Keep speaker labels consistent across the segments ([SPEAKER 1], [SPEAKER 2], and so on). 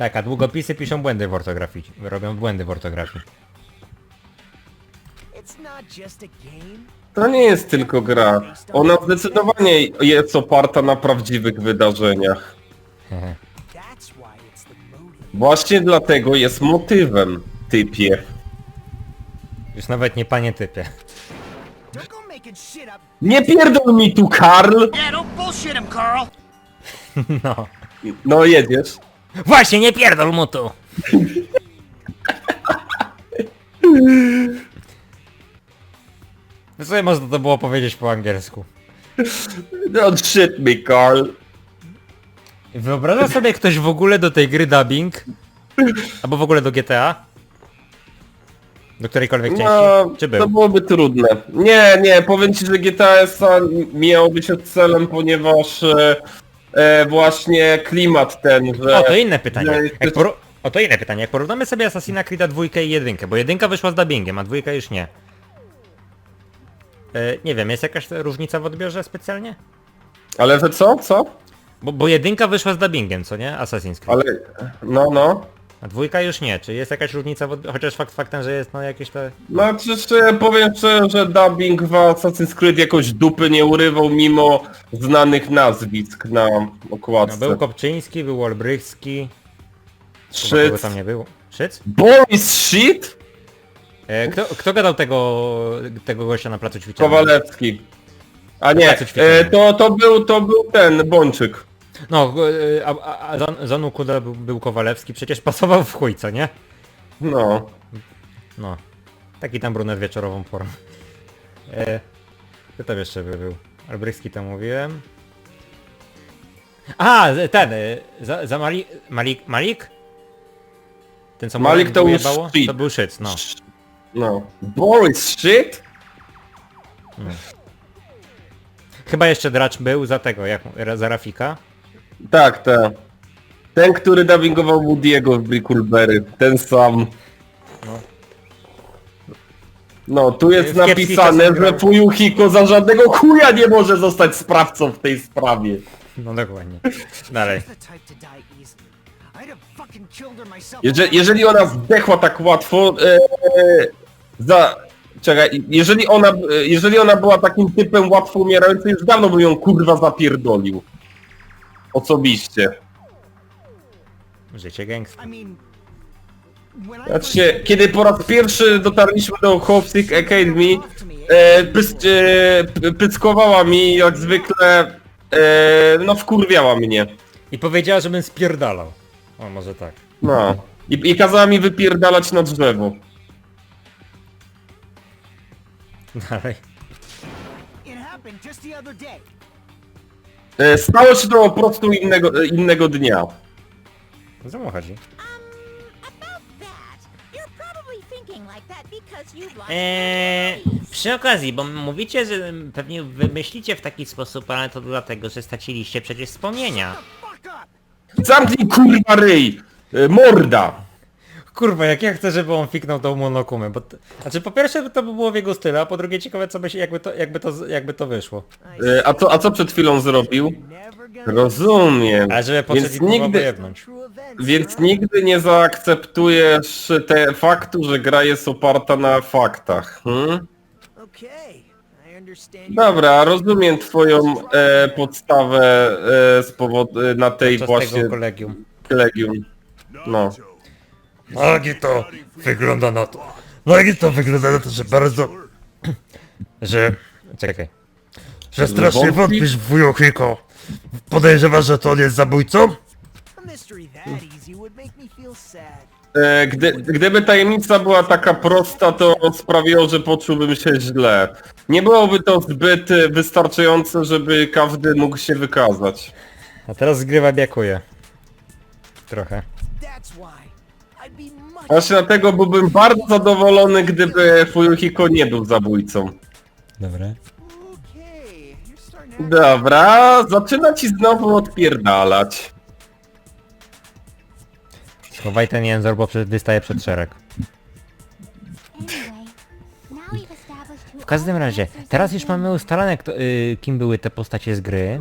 [SPEAKER 1] Tak, a długopisy piszą błędy w ortografii. Robią błędy w ortografii.
[SPEAKER 2] To nie jest tylko gra. Ona zdecydowanie jest oparta na prawdziwych wydarzeniach. Właśnie dlatego jest motywem, typie.
[SPEAKER 1] Już nawet nie panie typie.
[SPEAKER 2] Nie pierdol mi tu, Karl!
[SPEAKER 1] No.
[SPEAKER 2] No jedziesz.
[SPEAKER 1] Właśnie, nie pierdol mu tu! No sobie można to było powiedzieć po angielsku.
[SPEAKER 2] Don't shit me, Karl.
[SPEAKER 1] Wyobraża sobie ktoś w ogóle do tej gry dubbing? Albo w ogóle do GTA? Do którejkolwiek części?
[SPEAKER 2] No,
[SPEAKER 1] Czy
[SPEAKER 2] to
[SPEAKER 1] był?
[SPEAKER 2] byłoby trudne. Nie, nie, powiem ci, że GTA SA miało być celem, ponieważ e, e, właśnie klimat ten, że...
[SPEAKER 1] O, to inne pytanie. Jak poru... O, to inne pytanie. Jak porównamy sobie Assassina Creed'a dwójkę i jedynkę, bo jedynka wyszła z dubbingiem, a dwójka już nie. E, nie wiem, jest jakaś różnica w odbiorze specjalnie?
[SPEAKER 2] Ale że co? Co?
[SPEAKER 1] Bo, bo jedynka wyszła z dubbingiem, co nie? Assassin's Creed.
[SPEAKER 2] Ale... No, no.
[SPEAKER 1] A dwójka już nie. Czy jest jakaś różnica w? Chociaż fakt faktem, że jest no jakieś te...
[SPEAKER 2] No jeszcze powiem szczerze, że dubbing w Assassin's Creed jakoś dupy nie urywał mimo znanych nazwisk na
[SPEAKER 1] No,
[SPEAKER 2] okładce.
[SPEAKER 1] był Kopczyński, był Olbrychski. Chyba
[SPEAKER 2] Szyc.
[SPEAKER 1] kogo tam nie było. Szyc?
[SPEAKER 2] Boris Shit?
[SPEAKER 1] E, kto, kto gadał tego, tego gościa na placu ćwiczenia?
[SPEAKER 2] Kowalewski. A nie,
[SPEAKER 1] Tacy ćwiczenia.
[SPEAKER 2] e, to, to, był, to był ten, Bączyk.
[SPEAKER 1] No, e, a, a, a Zon- Zonu Kuda był, był Kowalewski, przecież pasował w chuj, co nie?
[SPEAKER 2] No.
[SPEAKER 1] No. Taki tam brunet wieczorową formą. E, kto tam jeszcze by był? Albrychski to mówiłem. A, ten, e, za, za Malik, Malik, Malik? Ten co
[SPEAKER 2] Malik to był? Shit.
[SPEAKER 1] To był Szyc, no.
[SPEAKER 2] No. Boris Shit?
[SPEAKER 1] Chyba jeszcze Dracz był za tego, jak, za Rafika.
[SPEAKER 2] Tak, tak. Ten, który dubbingował Woody'ego w Brickleberry. Ten sam.
[SPEAKER 1] No.
[SPEAKER 2] No, tu jest
[SPEAKER 1] W kiepskich
[SPEAKER 2] napisane,
[SPEAKER 1] czasach
[SPEAKER 2] że
[SPEAKER 1] grał.
[SPEAKER 2] Fuyuhiko za żadnego chuja nie może zostać sprawcą w tej sprawie.
[SPEAKER 1] No dokładnie. Dalej.
[SPEAKER 3] The type to die easy. I'd have fucking killed her myself.
[SPEAKER 2] Jeżeli, jeżeli ona zdechła tak łatwo, e, za... Czekaj, jeżeli ona, e, jeżeli ona była takim typem łatwo umierającym, już dawno bym ją kurwa zapierdolił. Osobiście.
[SPEAKER 1] Życie gangsta.
[SPEAKER 2] Znaczy, kiedy po raz pierwszy dotarliśmy do Hopsick Academy, e, pys, e, p- pyckowała mi jak zwykle, e, no wkurwiała mnie.
[SPEAKER 1] I powiedziała, żebym spierdalał. O, może tak.
[SPEAKER 2] No. I, I kazała mi wypierdalać na drzewo.
[SPEAKER 1] Dalej.
[SPEAKER 3] it happened just the other day.
[SPEAKER 2] E, stało się to po prostu innego, e, innego dnia.
[SPEAKER 1] Co mu chodzi?
[SPEAKER 4] About that, you're probably thinking like that because you've lost
[SPEAKER 1] Eee, przy okazji, bo mówicie, że pewnie wymyślicie w taki sposób, ale to dlatego, że straciliście przecież wspomnienia.
[SPEAKER 2] Zamknij kurwa ryj! E, morda!
[SPEAKER 1] Kurwa, jak ja chcę, żeby on fiknął tą monokumę, bo... To, znaczy, po pierwsze to by było w jego stylu, a po drugie ciekawe, co by się, jakby to, jakby to, jakby to wyszło.
[SPEAKER 2] E, a, co, a co przed chwilą zrobił? Rozumiem.
[SPEAKER 1] Ale żeby
[SPEAKER 2] Więc nigdy, więc nigdy nie zaakceptujesz te faktu, że gra jest oparta na faktach. Hmm? Dobra, rozumiem twoją e, podstawę e, z powodu, e, na tej
[SPEAKER 1] Czas
[SPEAKER 2] właśnie
[SPEAKER 1] tego kolegium.
[SPEAKER 2] kolegium. No.
[SPEAKER 5] Tak i to wygląda na to. No i to wygląda na to, że bardzo... Że...
[SPEAKER 1] Czekaj.
[SPEAKER 5] Że strasznie
[SPEAKER 2] Wątpi-
[SPEAKER 5] wątpisz w Wujohiko. Podejrzewasz, że to on jest zabójcą?
[SPEAKER 2] E, gdy, gdyby tajemnica była taka prosta, to sprawiło, że poczułbym się źle. Nie byłoby to zbyt e, wystarczające, żeby każdy mógł się wykazać.
[SPEAKER 1] A teraz zgrywa biakuje. Trochę.
[SPEAKER 3] That's why.
[SPEAKER 2] Właśnie dlatego byłbym bardzo zadowolony, gdyby Fuyuhiko nie był zabójcą.
[SPEAKER 1] Dobra.
[SPEAKER 2] Dobra, zaczyna ci znowu odpierdalać.
[SPEAKER 1] Schowaj ten język, bo przed- wystaje przed szereg. W każdym razie, teraz już mamy ustalone, kto, y, kim były te postacie z gry.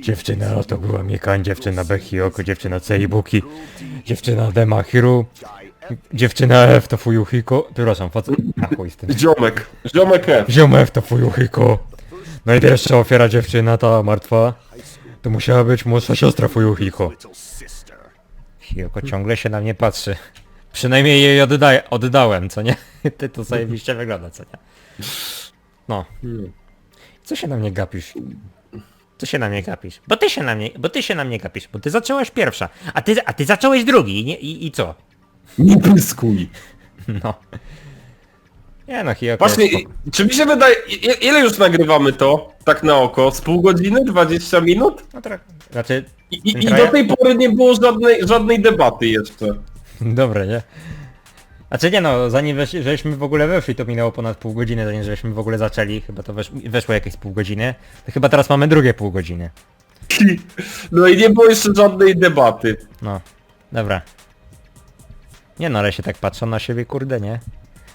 [SPEAKER 5] Dziewczyna A to była Mikan, dziewczyna B Hiyoko, dziewczyna C Ibuki, dziewczyna D Mahiru, dziewczyna F to Fuyuhiko, przepraszam, facet... A chuj z tym.
[SPEAKER 2] Ziomek. Ziomek F.
[SPEAKER 5] Ziom F to Fuyuhiko. No i pierwsza ofiara dziewczyna ta martwa, to musiała być młodsza siostra Fuyuhiko.
[SPEAKER 1] Hiyoko ciągle się na mnie patrzy. Przynajmniej jej oddaję, oddałem, co nie? Ty to zajebiście wygląda, co nie? No. Co się na mnie gapisz? Co się na mnie gapisz? Bo ty się na mnie, bo ty się na mnie gapisz, bo ty zaczęłaś pierwsza, a ty, a ty zacząłeś drugi i, nie, i, i co?
[SPEAKER 2] Nie pyskuj.
[SPEAKER 1] No. Nie no, Hiyoko
[SPEAKER 2] Właśnie,
[SPEAKER 1] jest
[SPEAKER 2] czy mi się wydaje, i- ile już nagrywamy to? Tak na oko? Z pół godziny? 20 minut?
[SPEAKER 1] No tak. Znaczy,
[SPEAKER 2] I, i, i
[SPEAKER 1] Trochę?
[SPEAKER 2] do tej pory nie było żadnej, żadnej debaty jeszcze.
[SPEAKER 1] dobre, nie? Znaczy nie no, zanim żeśmy w ogóle weszli, to minęło ponad pół godziny, zanim żeśmy w ogóle zaczęli, chyba to wesz, weszło jakieś pół godziny, to chyba teraz mamy drugie pół godziny.
[SPEAKER 2] No i nie było jeszcze żadnej debaty.
[SPEAKER 1] No, dobra. Nie no, ale się tak patrzą na siebie, kurde, nie?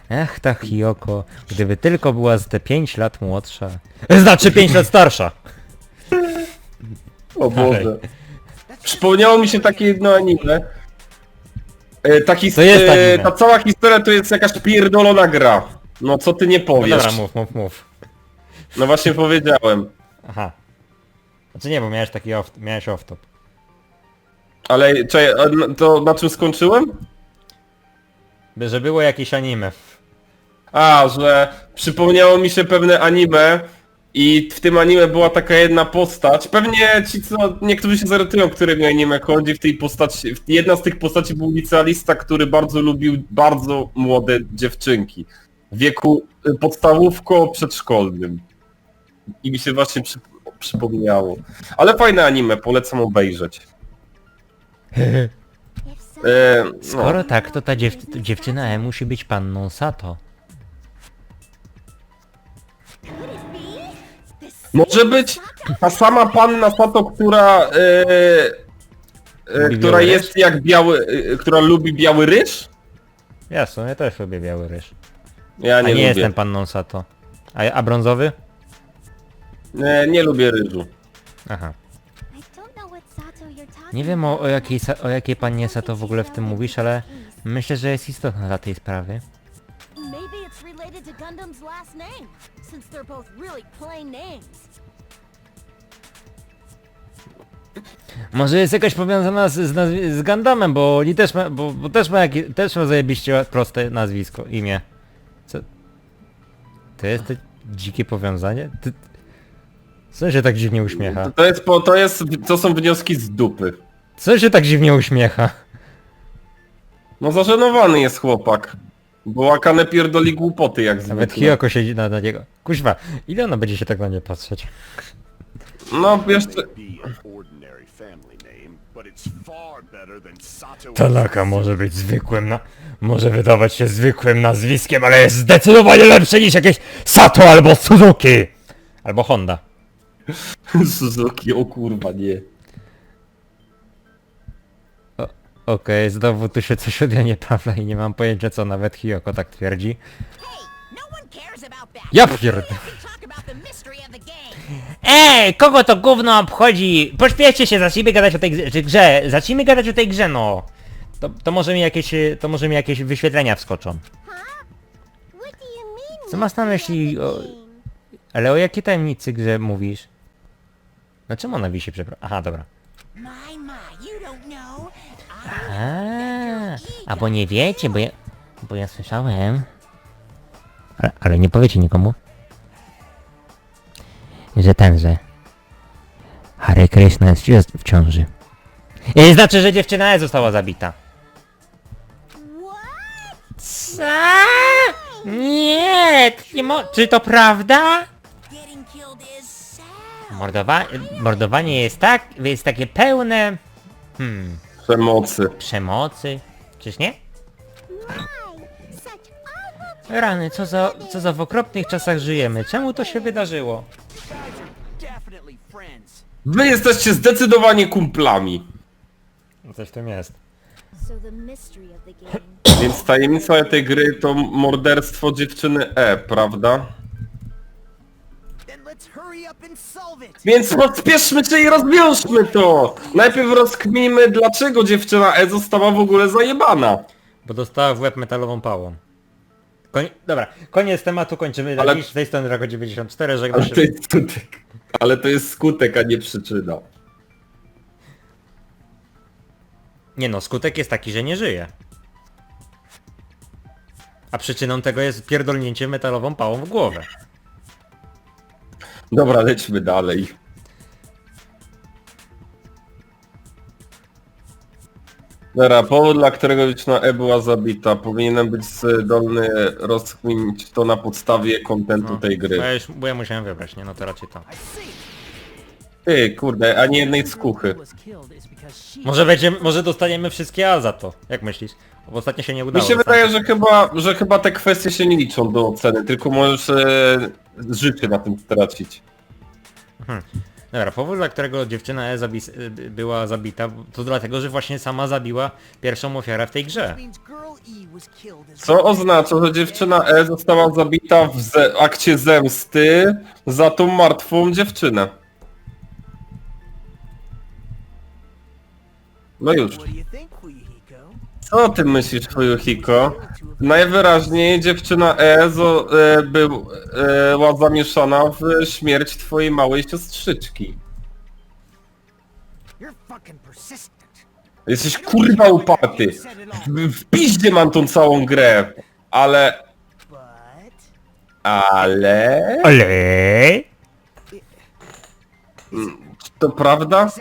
[SPEAKER 1] Ech, ta Hiyoko, gdyby tylko była z te 5 lat młodsza. Znaczy 5 lat starsza!
[SPEAKER 2] O Boże. Przypomniało mi się takie jedno anime. E, taki,
[SPEAKER 1] To jest
[SPEAKER 2] e,
[SPEAKER 1] anime.
[SPEAKER 2] ta cała historia to jest jakaś pierdolona gra. No co ty nie
[SPEAKER 1] No
[SPEAKER 2] powiesz?
[SPEAKER 1] dobra, mów, mów, mów.
[SPEAKER 2] No właśnie powiedziałem.
[SPEAKER 1] Aha. Znaczy nie, bo miałeś taki off, miałeś off-top.
[SPEAKER 2] Ale czekaj, a n- to na czym skończyłem?
[SPEAKER 1] By- Że było jakieś anime.
[SPEAKER 2] A, że przypomniało mi się pewne anime i w tym anime była taka jedna postać. Pewnie ci co, niektórzy się zorientują, o którym anime chodzi. W tej postaci, jedna z tych postaci był licealista, który bardzo lubił bardzo młode dziewczynki. W wieku y, podstawówko-przedszkolnym. I mi się właśnie przy, przypomniało. Ale fajne anime, polecam obejrzeć. E, no.
[SPEAKER 1] Skoro tak, to ta dziew dziewczyna E musi być panną Sato.
[SPEAKER 2] Może być ta sama panna Sato, która, e,
[SPEAKER 1] Lubi
[SPEAKER 2] która
[SPEAKER 1] biały
[SPEAKER 2] jest jak biały, e, która lubi biały ryż?
[SPEAKER 1] Jasno, ja też lubię biały ryż.
[SPEAKER 2] Ja
[SPEAKER 1] A
[SPEAKER 2] nie,
[SPEAKER 1] nie,
[SPEAKER 2] lubię.
[SPEAKER 1] jestem panną Sato. A, a brązowy?
[SPEAKER 2] Nie, nie lubię ryżu.
[SPEAKER 1] Aha. Nie wiem o, o, jakiej, sa- o jakiej pannie Sato w ogóle w tym mówisz, ale myślę, że jest istotna dla tej sprawy.
[SPEAKER 4] Maybe it's related to Gundam's last name, since they're both really plain names.
[SPEAKER 1] Może jest jakaś powiązana z, z, nazwi- z Gundamem, bo oni też ma, bo, bo też ma jakie, też ma zajebiście proste nazwisko, imię. Co? To jest to dzikie powiązanie? Ty... Co się tak dziwnie uśmiecha?
[SPEAKER 2] To jest, po, to jest, to są wnioski z dupy.
[SPEAKER 1] Co się tak dziwnie uśmiecha?
[SPEAKER 2] No zażenowany jest chłopak. Bo Akane pierdoli głupoty jak
[SPEAKER 1] Nawet
[SPEAKER 2] zwykle.
[SPEAKER 1] Hiyoko siedzi na, na niego. Kuźwa, ile ona będzie się tak na nie patrzeć?
[SPEAKER 2] No
[SPEAKER 6] Sato.
[SPEAKER 5] Tanaka może być zwykłym na... Może wydawać się zwykłym nazwiskiem, ale jest zdecydowanie lepszy niż jakieś Sato albo Suzuki!
[SPEAKER 1] Albo Honda.
[SPEAKER 2] Suzuki, o kurwa nie.
[SPEAKER 1] Okej, znowu tu się coś mnie Pawla i nie mam pojęcia co nawet Hiyoko tak twierdzi. Ja pierd... Ej, kogo to gówno obchodzi? Pośpieszcie się, zacznijmy gadać o tej grze, czy grze, zacznijmy gadać o tej grze, no. To, to może mi jakieś, to może mi jakieś wyświetlenia wskoczą.
[SPEAKER 4] Huh? What do you mean?
[SPEAKER 1] Co masz na myśli, o-? Ale o jakiej tajemnicy grze mówisz? No czemu ona wisi, przepraszam? Aha, dobra.
[SPEAKER 4] My,
[SPEAKER 1] A, bo nie wiecie, bo ja, bo ja słyszałem. Ale, ale nie powiecie nikomu. Że tenże. Hare Krishna jest jest w ciąży. I znaczy, że dziewczyna E została zabita. Co? Nie, nie mo- czy to prawda? Mordowa mordowanie jest tak, jest takie pełne hmm,
[SPEAKER 2] Przemocy.
[SPEAKER 1] przemocy. Czyż nie? Rany, co za, co za w okropnych czasach żyjemy? Czemu to się wydarzyło?
[SPEAKER 2] Wy jesteście zdecydowanie kumplami.
[SPEAKER 1] Coś w tym jest.
[SPEAKER 2] Więc tajemnica tej gry to morderstwo dziewczyny E, prawda? Więc pospieszmy się i rozwiążmy to! Najpierw rozkminimy, dlaczego dziewczyna E została w ogóle zajebana.
[SPEAKER 1] Bo dostała w łeb metalową pałą. Koń... Dobra, koniec tematu, kończymy.
[SPEAKER 2] Ale-
[SPEAKER 1] Ale... Z tej strony Drago 94, żegnam
[SPEAKER 2] Ale
[SPEAKER 1] się.
[SPEAKER 2] to jest skutek. Ale to jest skutek, a nie przyczyna.
[SPEAKER 1] Nie no, skutek jest taki, że nie żyje. A przyczyną tego jest pierdolnięcie metalową pałą w głowę.
[SPEAKER 2] Dobra, lećmy dalej. Dobra, powód, dla którego dziewczyna E była zabita. Powinienem być zdolny rozkminić to na podstawie kontentu tej
[SPEAKER 1] Bo
[SPEAKER 2] gry.
[SPEAKER 1] ja, już, bo ja musiałem wybrać, nie? No to raczej to.
[SPEAKER 3] I see.
[SPEAKER 2] Ty, kurde, ani jednej skuchy.
[SPEAKER 1] Może będziemy, może dostaniemy wszystkie A za to. Jak myślisz? Bo ostatnio się nie
[SPEAKER 2] Mi
[SPEAKER 1] udało.
[SPEAKER 2] się
[SPEAKER 1] dostać.
[SPEAKER 2] wydaje, że chyba, że chyba te kwestie się nie liczą do oceny, tylko możesz e, życie na tym stracić.
[SPEAKER 1] Dobra, powód, dla którego dziewczyna E zabis- y, była zabita, to dlatego, że właśnie sama zabiła pierwszą ofiarę w tej grze.
[SPEAKER 3] E
[SPEAKER 2] Co oznacza, że dziewczyna E została zabita w akcie zemsty za tą martwą dziewczynę. No już. Co o tym myślisz, Fuyuhiko? Najwyraźniej dziewczyna E zo, e, była zamieszana w śmierć twojej małej siostrzyczki. Jesteś kurwa uparty. W, w piździe mam tą całą grę. Ale... Ale...
[SPEAKER 1] Ale?
[SPEAKER 2] To prawda?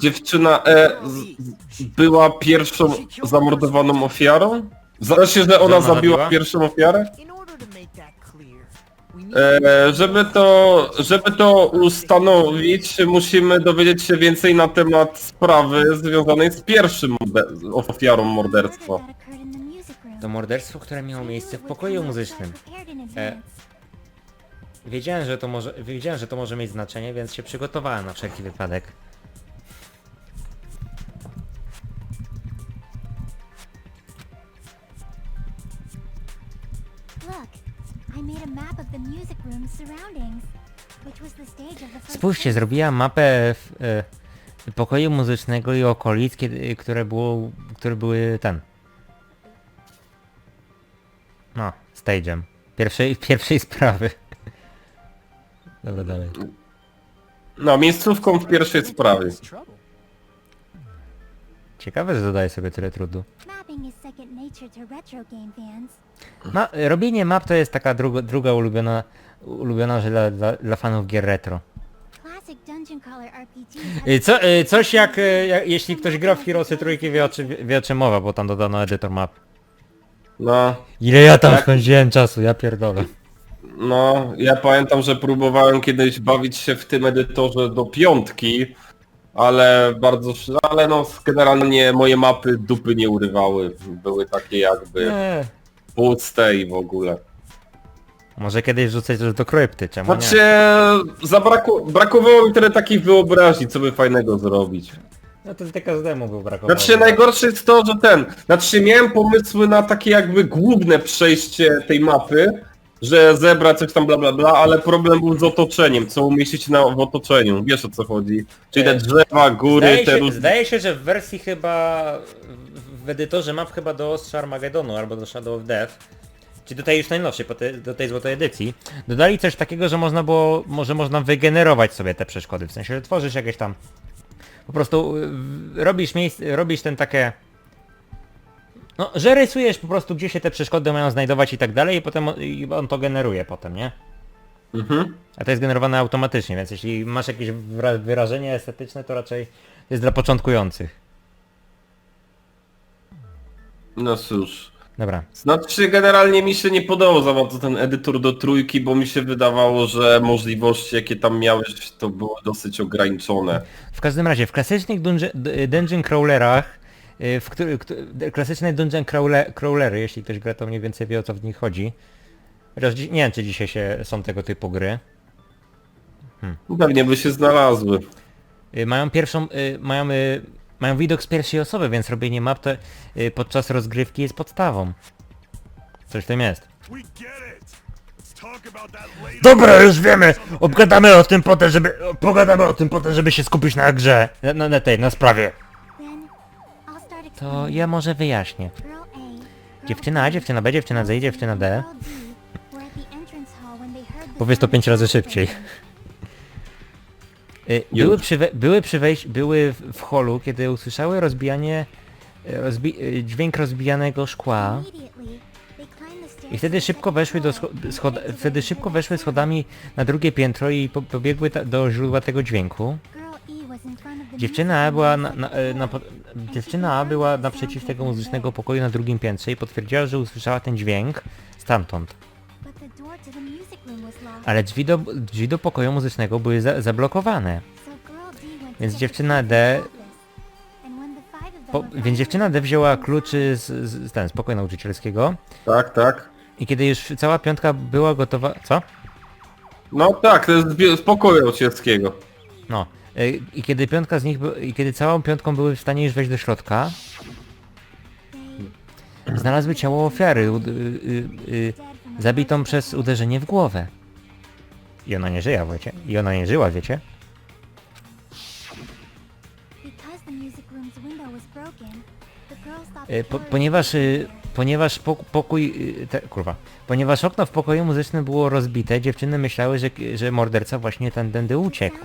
[SPEAKER 2] Dziewczyna E z, była pierwszą zamordowaną ofiarą? Zdaje się, że ona
[SPEAKER 1] ona
[SPEAKER 2] zabiła pierwszą ofiarę? E, żeby to, żeby to ustanowić, musimy dowiedzieć się więcej na temat sprawy związanej z pierwszym morde- ofiarą morderstwa.
[SPEAKER 1] To morderstwo, które miało miejsce w pokoju muzycznym. E, wiedziałem, że to może, wiedziałem, że to może mieć znaczenie, więc się przygotowałem na wszelki wypadek. Spójrzcie, zrobiłam mapę w, e, pokoju muzycznego i okolic, kiedy, które było, które były ten. No, stage'em. Pierwszej, pierwszej sprawy. Dobra, dalej.
[SPEAKER 2] No, miejscówką w pierwszej sprawie.
[SPEAKER 1] Ciekawe, że zadaje sobie tyle trudu.
[SPEAKER 7] Mapping is second nature to retro game fans.
[SPEAKER 1] Ma, robienie map to jest taka druga, druga ulubiona, ulubiona rzecz dla, dla, dla fanów gier retro.
[SPEAKER 7] Classic dungeon crawler RPGs have
[SPEAKER 1] Y, Co, y, coś jak, y, jak, jeśli ktoś gra w Heroesy trójki wie o, czym, wie o czym mowa, bo tam dodano editor map.
[SPEAKER 2] No,
[SPEAKER 1] Ile ja tam spędziłem czasu, ja pierdolę.
[SPEAKER 2] No, ja pamiętam, że próbowałem kiedyś bawić się w tym edytorze do piątki, ale bardzo, ale no, generalnie moje mapy dupy nie urywały. Były takie jakby
[SPEAKER 1] Nie.
[SPEAKER 2] puste i w ogóle.
[SPEAKER 1] Może kiedyś wrzucać też do krypty, czemu
[SPEAKER 2] Znaczy,
[SPEAKER 1] nie?
[SPEAKER 2] zabrakło, brakowało mi tyle takich wyobraźni, co by fajnego zrobić.
[SPEAKER 1] No to tylko z demo był brakowało.
[SPEAKER 2] Znaczy najgorsze jest to, że ten, znaczy miałem pomysły na takie jakby główne przejście tej mapy, że zebrać coś tam bla bla bla, ale problem był z otoczeniem, co umieścić na, w otoczeniu, wiesz o co chodzi. Czyli te drzewa, góry,
[SPEAKER 1] Zdaje
[SPEAKER 2] te
[SPEAKER 1] się,
[SPEAKER 2] różne...
[SPEAKER 1] zdaje się, że w wersji chyba w- edytorze map chyba do ostrza Armagedonu albo do Shadow of Death, czyli do tej już najnowszej, do tej złotej edycji, dodali coś takiego, że można było, może można wygenerować sobie te przeszkody, w sensie, że tworzysz jakieś tam, po prostu y, robisz miejsce, robisz ten takie, no, że rysujesz po prostu gdzie się te przeszkody mają znajdować i tak dalej i potem on- i on to generuje potem, nie?
[SPEAKER 2] Mhm.
[SPEAKER 1] A to jest generowane automatycznie, więc jeśli masz jakieś wra- wyrażenie estetyczne, to raczej jest dla początkujących.
[SPEAKER 2] No cóż.
[SPEAKER 1] Dobra.
[SPEAKER 2] Znaczy generalnie mi się nie podobał za bardzo ten edytor do trójki, bo mi się wydawało, że możliwości jakie tam miałeś to były dosyć ograniczone.
[SPEAKER 1] W każdym razie, w klasycznych dungeon, d- dungeon crawlerach, w który, któ- klasyczne dungeon crawle, crawlery, jeśli ktoś gra, to mniej więcej wie o co w nich chodzi. Chociaż nie wiem, czy dzisiaj się, są tego typu gry.
[SPEAKER 2] Pewnie by się znalazły.
[SPEAKER 1] Y, Mają pierwszą, y, mają, y, mają widok z pierwszej osoby, więc robienie map to, y, podczas rozgrywki jest podstawą. Coś w tym jest.
[SPEAKER 5] Dobra, już wiemy! Obgadamy o tym potem, żeby... Pogadamy o tym potem, żeby się skupić na grze.
[SPEAKER 1] Na, na tej, na sprawie. To ja może wyjaśnię. Dziewczyna A, dziewczyna B, dziewczyna C i dziewczyna D. Powiedz to pięć razy szybciej. Y, Były przy, we, były przy wejś, były w, w holu, kiedy usłyszały rozbijanie, e, rozbi, y, dźwięk rozbijanego szkła. I wtedy szybko weszły do scho- schod wtedy szybko weszły schodami na drugie piętro i po pobiegły ta do źródła tego dźwięku.
[SPEAKER 7] E
[SPEAKER 1] Dziewczyna była na, na, e, na, po- dziewczyna była naprzeciw tego muzycznego pokoju na drugim piętrze i potwierdziła, że usłyszała ten dźwięk stamtąd. Ale drzwi do, drzwi do pokoju muzycznego były za, zablokowane. Więc dziewczyna D- Po, więc dziewczyna D wzięła kluczy z, z, z ten, z pokoju nauczycielskiego
[SPEAKER 2] Tak, tak.
[SPEAKER 1] i kiedy już cała piątka była gotowa... Co?
[SPEAKER 2] No tak, to jest z- z pokoju ocielskiego.
[SPEAKER 1] No. Y, I kiedy piątka z nich... I kiedy całą piątką były w stanie już wejść do środka, znalazły ciało ofiary, y, y, y, zabitą przez uderzenie w głowę. I ona nie żyła, wiecie? I ona nie żyła, wiecie?
[SPEAKER 7] The
[SPEAKER 1] Po, ponieważ, y, ponieważ pok- pokój, y, te, kurwa, ponieważ okno w pokoju muzycznym było rozbite, dziewczyny myślały, że, że morderca właśnie ten tędy uciekł.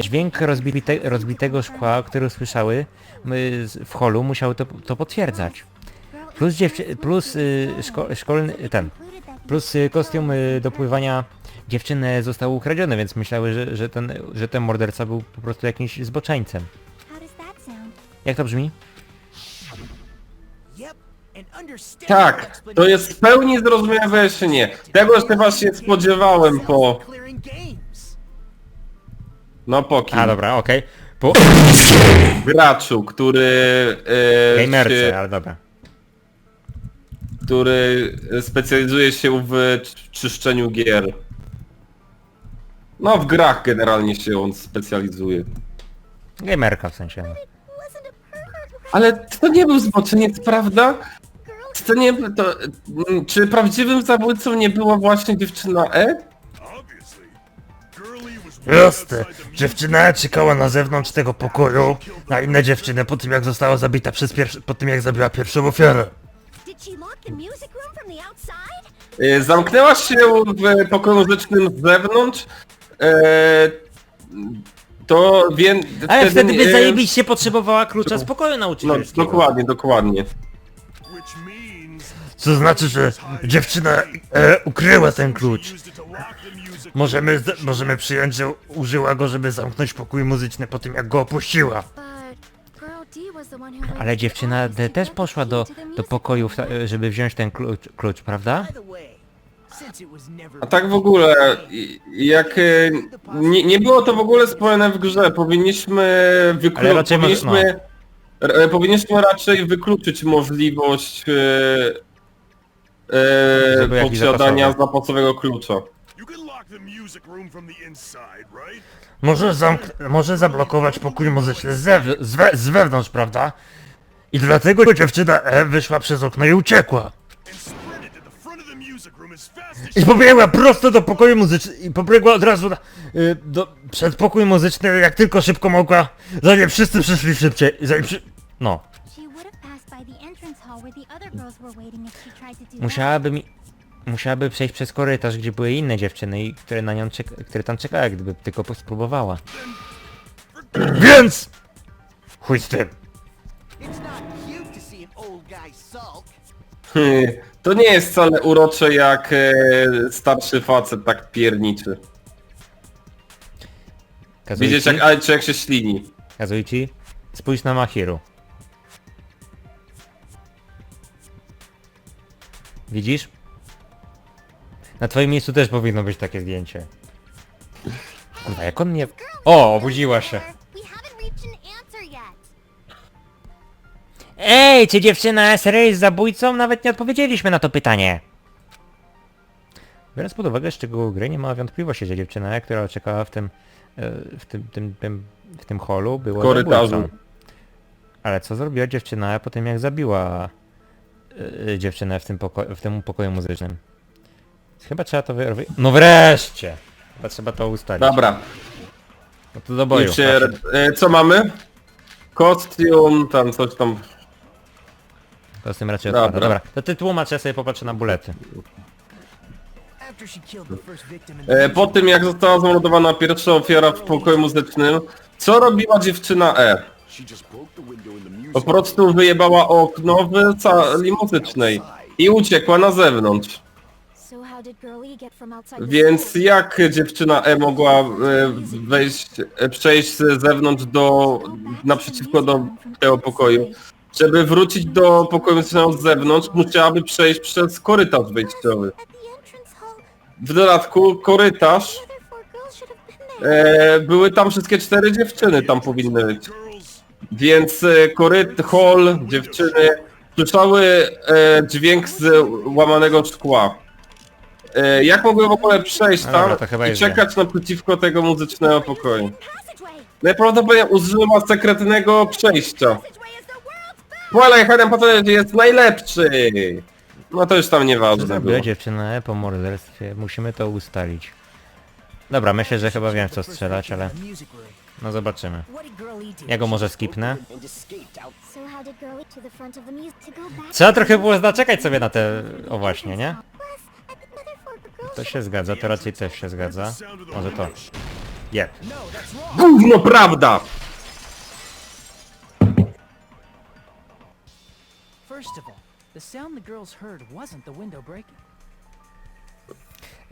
[SPEAKER 1] Dźwięk rozbite, rozbitego szkła, który słyszały my z- w holu, musiały to, to potwierdzać. Plus, dziewczy, plus y, szko, szkolny, ten, plus y, kostium y, do pływania dziewczyny został ukradziony, więc myślały, że, że, ten, że ten morderca był po prostu jakimś zboczeńcem. Jak to brzmi?
[SPEAKER 2] Tak, to jest w pełni zrozumiałe wyjaśnienie. Tego się właśnie spodziewałem po... No po kim?
[SPEAKER 1] A dobra, okej. Po
[SPEAKER 2] Graczu, który... E,
[SPEAKER 1] gamerce,
[SPEAKER 2] się,
[SPEAKER 1] ale dobra.
[SPEAKER 2] który specjalizuje się w czy- czyszczeniu gier. No w grach generalnie się on specjalizuje.
[SPEAKER 1] Gamerka w sensie. No.
[SPEAKER 2] Ale to nie był zboczeniec, prawda?
[SPEAKER 4] girl
[SPEAKER 2] To nie... To, mm, czy prawdziwym zabójcą nie była właśnie dziewczyna E?
[SPEAKER 6] Music
[SPEAKER 5] Dziewczyna czekała na zewnątrz tego pokoju na inne dziewczyny po tym jak została zabita przez pierwszy... po tym jak zabiła pierwszą ofiarę.
[SPEAKER 4] Did she lock the music room from the outside?
[SPEAKER 2] E, Zamknęła się w pokoju muzycznym z zewnątrz. E, to wie,
[SPEAKER 1] Ale wtedy by
[SPEAKER 2] e,
[SPEAKER 1] zajebiście potrzebowała klucza z pokoju
[SPEAKER 2] No,
[SPEAKER 1] nauczycielskiego.
[SPEAKER 2] dokładnie, dokładnie.
[SPEAKER 5] Co znaczy, że dziewczyna e, ukryła ten klucz. Możemy, z- możemy przyjąć, że użyła go, żeby zamknąć pokój muzyczny po tym jak go opuściła.
[SPEAKER 1] Ale dziewczyna D też poszła do, do pokoju,
[SPEAKER 7] room.
[SPEAKER 1] w ta- żeby wziąć ten klucz, klucz, prawda?
[SPEAKER 2] A tak w ogóle, i- jak e, nie, nie było to w ogóle wspomniane w grze, powinniśmy
[SPEAKER 1] Ale
[SPEAKER 2] wykluczyć,
[SPEAKER 1] raczej może-
[SPEAKER 2] powinniśmy, r- powinniśmy raczej wykluczyć możliwość e,
[SPEAKER 1] Żeby
[SPEAKER 2] e,
[SPEAKER 1] jakiś
[SPEAKER 2] posiadania zapasowego klucza.
[SPEAKER 5] Może, zamk- może zablokować pokój muzyczny z, zew- z, we- z wewnątrz, prawda? I dlatego dziewczyna E wyszła przez okno i uciekła. I pobiegła prosto do pokoju muzycznego i pobiegła od razu na, y, do, przed pokój muzyczny jak tylko szybko mogła, zanim wszyscy przyszli szybciej. Zanim przy... No.
[SPEAKER 1] Musiałaby mi... Musiałaby przejść przez korytarz, gdzie były inne dziewczyny i które na nią czeka, które tam czekały, gdyby tylko spróbowała.
[SPEAKER 5] Więc! Chuj z tym.
[SPEAKER 3] Cute to
[SPEAKER 2] nie jest wcale urocze jak e, starszy facet tak pierniczy.
[SPEAKER 1] Kazuichi,
[SPEAKER 2] Widzieć jak, ale czy jak się ślini.
[SPEAKER 1] Kazuichi, spójrz na Mahiru. Widzisz? Na twoim miejscu też powinno być takie zdjęcie. Kurwa, jak on nie... O, obudziła się. Ej, czy dziewczyna SR jest zabójcą? Nawet nie odpowiedzieliśmy na to pytanie. Biorąc pod uwagę szczegóły gry, nie ma wątpliwości, że dziewczyna, która czekała w tym, e, w tym, tym, tym, w tym holu, była
[SPEAKER 2] Korytarzu.
[SPEAKER 1] zabójcą. Ale co zrobiła dziewczyna po tym, jak zabiła e, dziewczynę w tym, poko w tym pokoju muzycznym? Chyba trzeba to wy... wy- No wreszcie! Chyba trzeba to ustalić.
[SPEAKER 2] Dobra.
[SPEAKER 1] No to do boju.
[SPEAKER 2] E, co mamy? Kostium, tam coś tam.
[SPEAKER 1] To z tym raczej
[SPEAKER 2] Dobra.
[SPEAKER 1] odpada. Dobra, to ty tłumacz, ja sobie popatrzę na bulety.
[SPEAKER 3] After she killed the first victim in
[SPEAKER 2] E, po tym jak została zamordowana pierwsza ofiara w pokoju muzycznym, co robiła dziewczyna E? Po prostu wyjebała okno w sali muzycznej i uciekła na zewnątrz. Więc jak dziewczyna E mogła e, wejść, e, przejść z zewnątrz do, naprzeciwko do tego pokoju? Żeby wrócić do pokoju z zewnątrz, musiałaby przejść przez korytarz wejściowy. W dodatku korytarz, e, były tam wszystkie cztery dziewczyny tam powinny być. Więc e, koryt, hall, dziewczyny słyszały e, dźwięk z łamanego szkła. E, jak mogły w ogóle przejść
[SPEAKER 1] No
[SPEAKER 2] tam
[SPEAKER 1] dobra, to chyba
[SPEAKER 2] i
[SPEAKER 1] jest
[SPEAKER 2] czekać naprzeciwko tego muzycznego pokoju?
[SPEAKER 4] Passageway!
[SPEAKER 2] Najprawdopodobniej użyła sekretnego przejścia.
[SPEAKER 4] Passageway is the world's best!
[SPEAKER 2] Twilight jest najlepszy! No to już tam nieważne było.
[SPEAKER 1] Zrobiła dziewczynę po morderstwie, musimy to ustalić. Dobra, myślę, że chyba wiem w co strzelać, ale no zobaczymy.
[SPEAKER 3] What did Girl do?
[SPEAKER 1] Ja go może skipnę.
[SPEAKER 3] And escaped out.
[SPEAKER 7] So how did Girlie to the front of the music to go back?
[SPEAKER 1] Trzeba trochę było zaczekać sobie na te... o właśnie, nie? To się zgadza, to raczej też się zgadza. Może to. Jep.
[SPEAKER 3] No, wrong.
[SPEAKER 2] Gówno prawda!
[SPEAKER 3] First of all, the sound the girls heard wasn't the window breaking.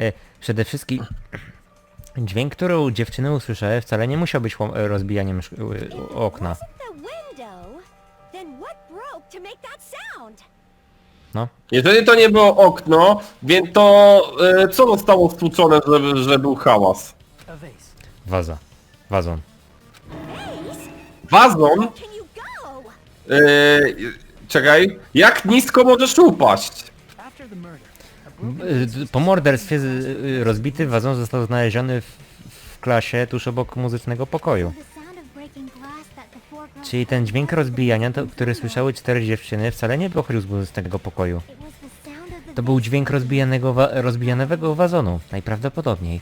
[SPEAKER 1] E, przede wszystkim... Dźwięk, który u dziewczyny usłyszałem wcale nie musiał być łom- rozbijaniem szk- okna.
[SPEAKER 4] Wasn't the window? Then what broke to make that sound?
[SPEAKER 1] No.
[SPEAKER 2] Jeżeli to nie było okno, więc to e, co zostało stłuczone, żeby, że był hałas?
[SPEAKER 3] A vase.
[SPEAKER 1] Waza. Wazon.
[SPEAKER 2] Wazon?
[SPEAKER 4] Can you go?
[SPEAKER 2] E, czekaj, jak nisko możesz upaść?
[SPEAKER 3] After the murder, a broken
[SPEAKER 1] Y, Po morderstwie z- y, rozbity wazon został znaleziony w, w klasie tuż obok muzycznego pokoju. Czyli ten dźwięk rozbijania, to, który słyszały cztery dziewczyny, wcale nie pochodził z muzycznego pokoju. To był dźwięk rozbijanego wa rozbijanego wazonu, najprawdopodobniej.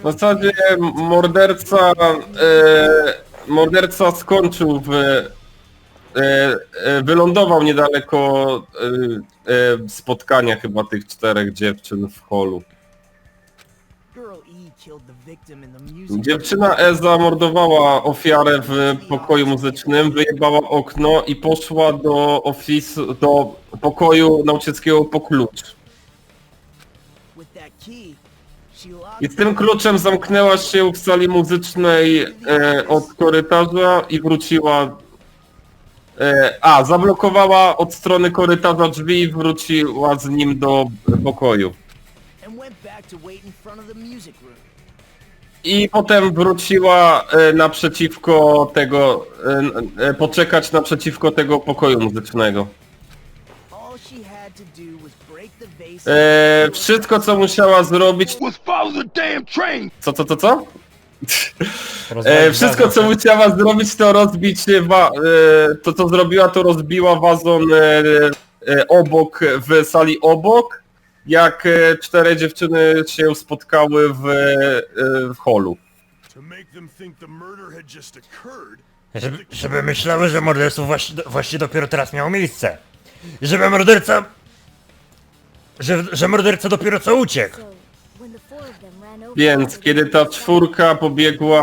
[SPEAKER 2] W zasadzie morderca, e, morderca skończył w, e, e, wylądował niedaleko e, e, spotkania chyba tych czterech dziewczyn w holu. Dziewczyna E zamordowała ofiarę w pokoju muzycznym, wyjebała okno i poszła do ofisu, do pokoju nauczycielskiego po klucz. I z tym kluczem zamknęła się w sali muzycznej e, od korytarza i wróciła... E, a, zablokowała od strony korytarza drzwi i wróciła z nim do pokoju.
[SPEAKER 3] and went back to wait in front of the music room.
[SPEAKER 2] I potem wróciła e, naprzeciwko tego, e, e, poczekać naprzeciwko tego pokoju muzycznego. E, wszystko co musiała zrobić... Co, co, co, co? E, wszystko co musiała zrobić to rozbić wa- e, to co zrobiła to rozbiła wazon e, e, obok w sali obok jak e, cztery dziewczyny się spotkały w, e, w holu.
[SPEAKER 5] Żeby, żeby myślały, że morderstwo właśnie, właśnie dopiero teraz miało miejsce. I żeby morderca... Że, że morderca dopiero co uciekł.
[SPEAKER 2] Więc kiedy ta czwórka pobiegła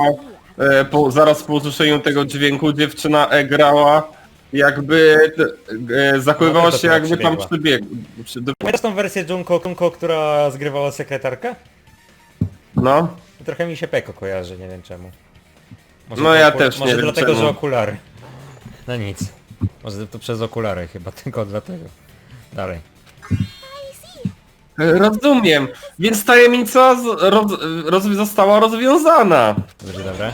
[SPEAKER 2] e, po, zaraz po usłyszeniu tego dźwięku dziewczyna E grała jakby e, zachowywała
[SPEAKER 1] No, to
[SPEAKER 2] się
[SPEAKER 1] dopiero
[SPEAKER 2] jakby tam przybiegł. Przy, do-
[SPEAKER 1] Pamiętasz tą wersję Junko, Junko, która zgrywała sekretarkę?
[SPEAKER 2] no.
[SPEAKER 1] Trochę mi się Peko kojarzy, nie wiem czemu. Może
[SPEAKER 2] No ja też nie
[SPEAKER 1] Może
[SPEAKER 2] wiem
[SPEAKER 1] dlatego,
[SPEAKER 2] czemu.
[SPEAKER 1] że okulary. No nic. Może to przez okulary chyba, tylko dlatego. Dalej.
[SPEAKER 2] Rozumiem. Więc tajemnica z, roz, roz, została rozwiązana.
[SPEAKER 1] To będzie dobre?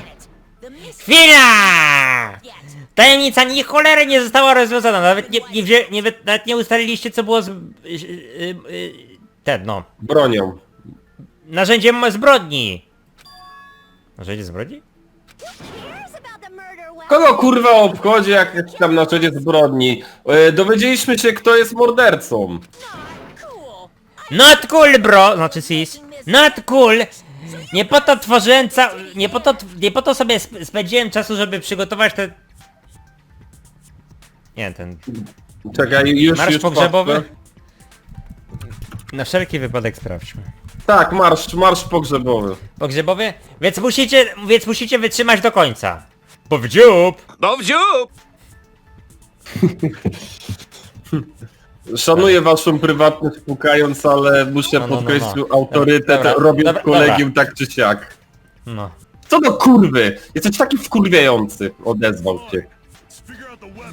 [SPEAKER 5] Chwila! Tajemnica ni cholery nie została rozwiązana. Nawet nie, nie, wzię- nie, wy- nawet nie ustaliliście co było z... y, y, y, ten, no.
[SPEAKER 2] Bronią.
[SPEAKER 5] Narzędziem zbrodni.
[SPEAKER 1] Narzędzie zbrodni?
[SPEAKER 2] Kogo kurwa obchodzi jak jest tam narzędzie zbrodni? E, dowiedzieliśmy się kto jest mordercą.
[SPEAKER 1] Not cool, bro! Znaczy sis. Not cool! Nie po to tworzyłem ca... Nie po to, nie po to sobie sp spędziłem czasu, żeby przygotować te... Nie, ten...
[SPEAKER 2] Czekaj, już,
[SPEAKER 1] Marsz
[SPEAKER 2] już
[SPEAKER 1] pogrzebowy?
[SPEAKER 2] patrzę.
[SPEAKER 1] Na wszelki wypadek sprawdźmy.
[SPEAKER 2] Tak, marsz, marsz pogrzebowy.
[SPEAKER 1] Pogrzebowy? Więc musicie, więc musicie wytrzymać do końca. Bo w dziób!
[SPEAKER 6] No w dziób!
[SPEAKER 2] Szanuję waszą prywatność pukając, ale muszę
[SPEAKER 1] No, no, no,
[SPEAKER 2] podkreślić
[SPEAKER 1] no.
[SPEAKER 2] autorytet,
[SPEAKER 1] Dobra,
[SPEAKER 2] robiąc
[SPEAKER 1] dobra,
[SPEAKER 2] kolegium tak czy siak.
[SPEAKER 1] No.
[SPEAKER 2] Co do kurwy! Jesteś taki wkurwiający, odezwał się.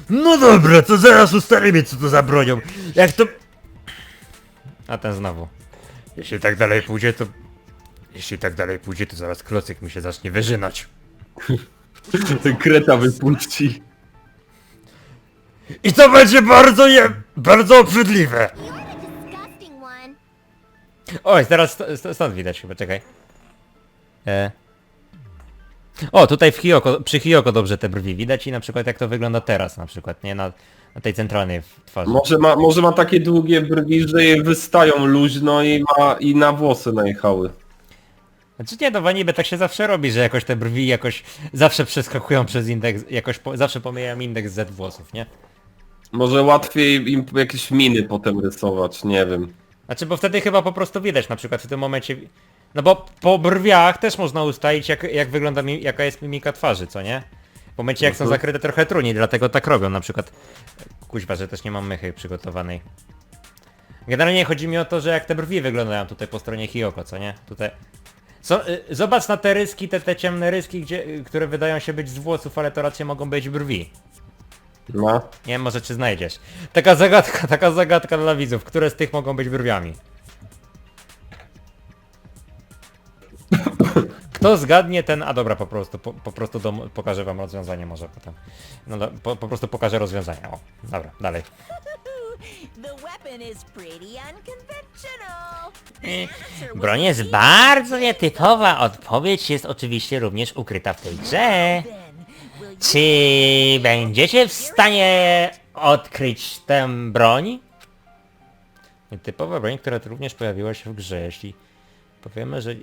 [SPEAKER 5] No dobra, to zaraz ustalimy co to za bronią.
[SPEAKER 1] Jak to... A ten znowu.
[SPEAKER 5] Jeśli tak dalej pójdzie, to... Jeśli tak dalej pójdzie, to zaraz klocyk mi się zacznie wyżynać.
[SPEAKER 2] Ten kreta wypuści.
[SPEAKER 5] I to będzie bardzo je... bardzo obrzydliwe.
[SPEAKER 7] Disgusting one.
[SPEAKER 1] Oj, teraz st st stąd widać chyba, czekaj. E. O, tutaj w Hiyoko, przy Hiyoko dobrze te brwi widać i na przykład jak to wygląda teraz na przykład, nie? Na, na tej centralnej w- twarzy.
[SPEAKER 2] Może ma, może ma takie długie brwi, że je wystają luźno i ma i na włosy najechały.
[SPEAKER 1] Znaczy nie, no niby tak się zawsze robi, że jakoś te brwi jakoś zawsze przeskakują przez indeks, jakoś po, zawsze pomijają indeks Z włosów, nie?
[SPEAKER 2] Może łatwiej im jakieś miny potem rysować, nie wiem.
[SPEAKER 1] Znaczy, bo wtedy chyba po prostu widać na przykład w tym momencie... No bo po brwiach też można ustalić jak, jak wygląda, mi, jaka jest mimika twarzy, co nie? W momencie jak są
[SPEAKER 2] Mhm.
[SPEAKER 1] zakryte trochę trudniej, dlatego tak robią na przykład... Kuźwa, że też nie mam mychy przygotowanej. Generalnie chodzi mi o to, że jak te brwi wyglądają tutaj po stronie Hiyoko, co nie? Tutaj... So, y, zobacz na te ryski, te, te ciemne ryski, gdzie, y, które wydają się być z włosów, ale to raczej mogą być brwi.
[SPEAKER 2] No.
[SPEAKER 1] Nie wiem, może czy znajdziesz. Taka zagadka, taka zagadka dla widzów, które z tych mogą być brwiami. Kto zgadnie ten... A dobra, po prostu, po, po prostu dom, pokażę wam rozwiązanie może potem. No do, po, po prostu pokażę rozwiązanie. O, dobra, dalej.
[SPEAKER 4] The weapon is pretty unconventional.
[SPEAKER 1] Broń jest bardzo nietypowa. Odpowiedź jest oczywiście również ukryta w tej grze. Czy będziecie w stanie odkryć tę broń? Nietypowa broń, która również pojawiła się w grze. Jeśli powiemy, że